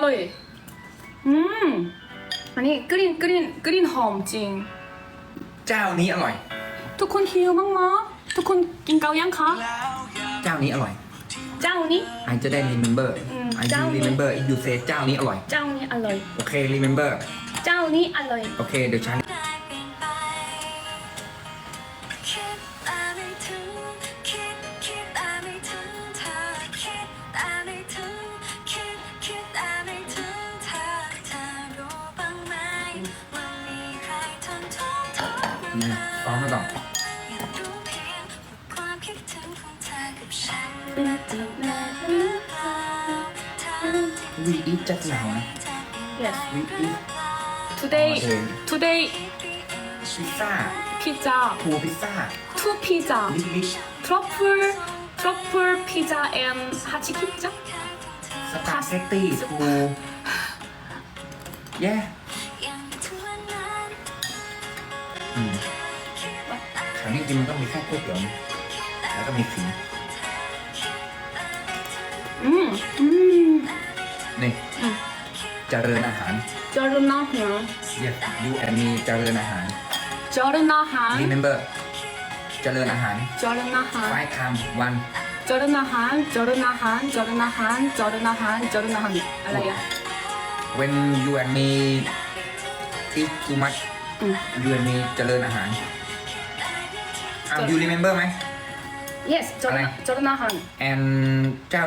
ร่อย อืม อันนี้กลิ่นกลิ่นกลิ่นหอมจริง เจ้านี้อร่อย ทุกคนหิวมั้งมะทุกคนกินเกายังคะ เจ้านี้อร่อย เจ้านี้ไอจะได้ remember อืม I เจ้า you นี้ remember if you say เจ้านี้อร่อย เจ้านี้อร่อย โอเค remember เจ้านี้อร่อย โอเค เดี๋ยวฉันาทั้งที่ we eat just now นะ yes we eat today โอเค today พิซซ่า pizza ทูพิซซ่า two pizza ลิกลิก truffle truffle pizza and hachi pizza สปาเกตตี้ทูแอืมคิดว่าขังจริงๆมันก็มีแค่ก๋วยเตี๋ยวนะแล้วก็มีขิงอืมอืม นี่อืม เจริญอาหารเจริญอาหาร yes you and me เจริญอาหารเจริญอาหาร remember เจริญอาหารเจริญอาหาร five time one เจริญอาหารเจริญอาหารเจริญอาหารเจริญอาหารเจริญอาหารอะไรอะ when you and me eat too much อืม you and me เจริญอาหารอะ you remember ไหม yes เจริญอะไรเจริญอาหาร and เจ้า